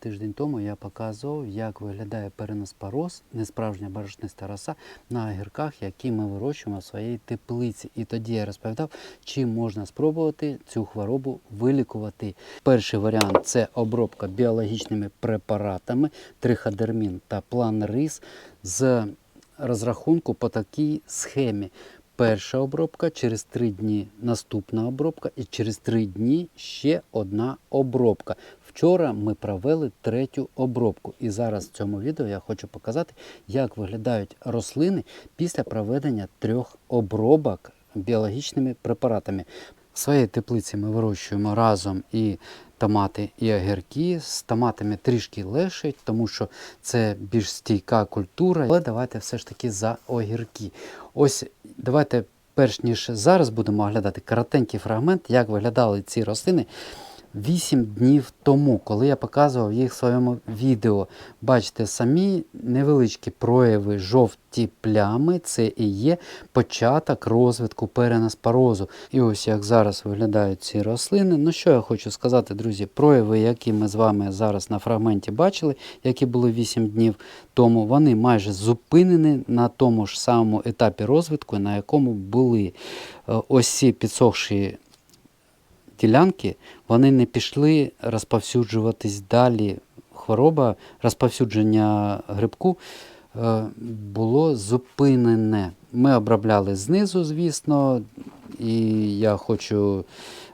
Тиждень тому я показував, як виглядає переноспороз, несправжня борошниста роса на огірках, які ми вирощуємо в своїй теплиці. І тоді я розповідав, чим можна спробувати цю хворобу вилікувати. Перший варіант це обробка біологічними препаратами триходермін та план рис з розрахунку по такій схемі. Перша обробка, через три дні наступна обробка, і через три дні ще одна обробка. Вчора ми провели третю обробку, і зараз в цьому відео я хочу показати, як виглядають рослини після проведення трьох обробок біологічними препаратами. В своїй теплиці ми вирощуємо разом і томати, і огірки. З томатами трішки легше, тому що це більш стійка культура. Але давайте все ж таки за огірки. Ось давайте, перш ніж зараз будемо оглядати коротенький фрагмент, як виглядали ці рослини. 8 днів тому, коли я показував їх в своєму відео, бачите самі невеличкі прояви жовті плями, це і є початок розвитку перенаспорозу. І ось як зараз виглядають ці рослини. Ну що я хочу сказати, друзі, прояви, які ми з вами зараз на фрагменті бачили, які були 8 днів тому, вони майже зупинені на тому ж самому етапі розвитку, на якому були Е, ось ці підсохші ділянки, вони не пішли розповсюджуватись далі. Хвороба розповсюдження грибку е, було зупинене. Ми обробляли знизу, звісно, і я хочу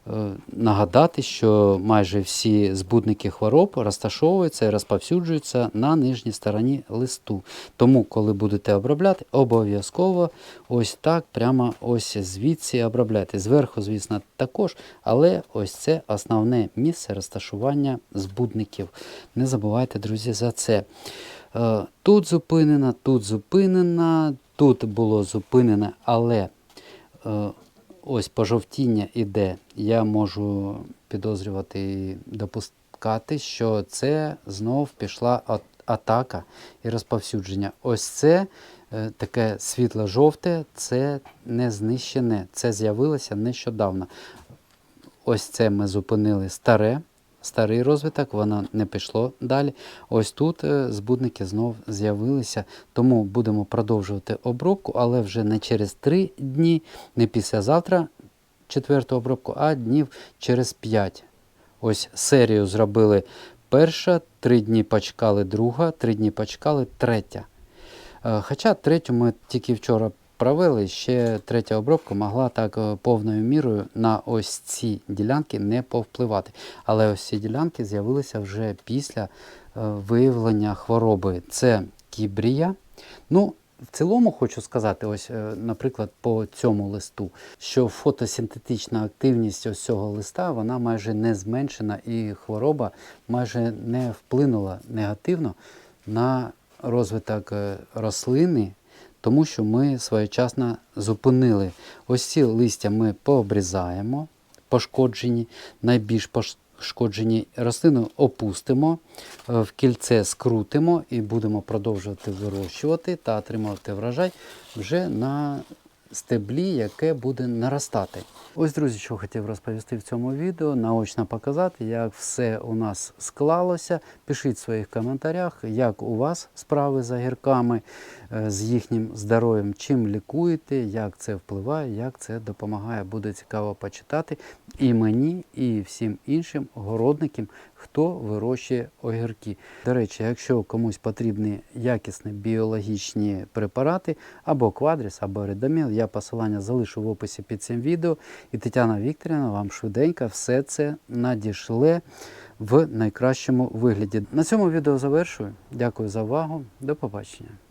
е, нагадати, що майже всі збудники хвороб розташовуються і розповсюджуються на нижній стороні листу. Тому, коли будете обробляти, обов'язково ось так, прямо ось звідси обробляйте. Зверху, звісно, також, але ось це основне місце розташування збудників. Не забувайте, друзі, за це. Е, Тут зупинена, тут зупинена, тут було зупинено, але е, ось пожовтіння іде. Я можу підозрювати і допускати, що це знов пішла атака і розповсюдження. Ось це е, таке світло-жовте, це не знищене, це з'явилося нещодавно. Ось це ми зупинили старе, старий розвиток, воно не пішло далі. Ось тут е, збудники знов з'явилися, тому будемо продовжувати обробку, але вже не через 3 дні, не післязавтра четверту обробку, а днів через 5. Ось серію зробили перша, 3 дні почекали друга, 3 дні почекали третя. Е, Хоча третю ми тільки вчора провели, ще третя обробка могла так е, повною мірою на ось ці ділянки не повпливати. Але ось ці ділянки з'явилися вже після е, виявлення хвороби. Це кібрія. Ну, в цілому хочу сказати, ось, е, наприклад, по цьому листу, що фотосинтетична активність ось цього листа вона майже не зменшена, і хвороба майже не вплинула негативно на розвиток рослини, тому що ми своєчасно зупинили. Ось ці листя ми пообрізаємо, пошкоджені, найбільш пошкоджені рослину опустимо, е, в кільце скрутимо і будемо продовжувати вирощувати та отримувати врожай вже на стеблі, яке буде наростати. Ось, друзі, що хотів розповісти в цьому відео, наочно показати, як все у нас склалося. Пишіть в своїх коментарях, як у вас справи з огірками, е, з їхнім здоров'ям, чим лікуєте, як це впливає, як це допомагає. Буде цікаво почитати і мені, і всім іншим городникам, хто вирощує огірки. До речі, якщо комусь потрібні якісні біологічні препарати, або квадріс, або редоміл, я посилання залишу в описі під цим відео. І Тетяна Вікторівна вам швиденько все це надішле в найкращому вигляді. На цьому відео завершую. Дякую за увагу. До побачення.